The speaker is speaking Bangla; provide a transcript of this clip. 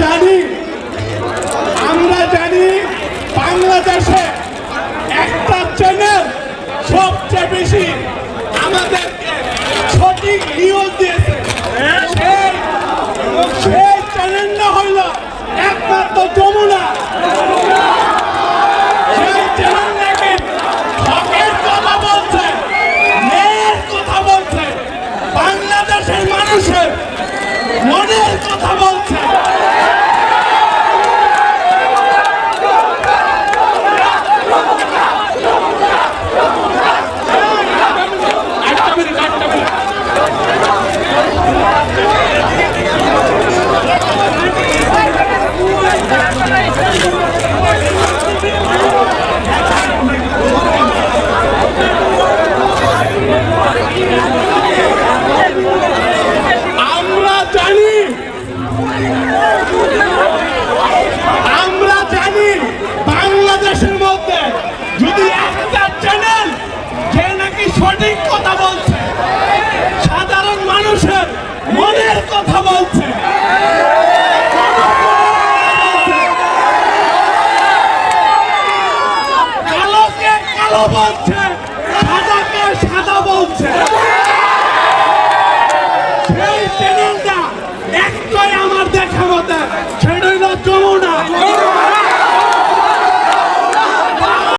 জানি। আমরা জানি বাংলাদেশে মনের কথা বলছে। কালোকে কালো বলছে, সাদাকে সাদা বলছে। সেই চ্যানেলটা একটাই আমার দেখা মতে। সেটা হইল যমুনা।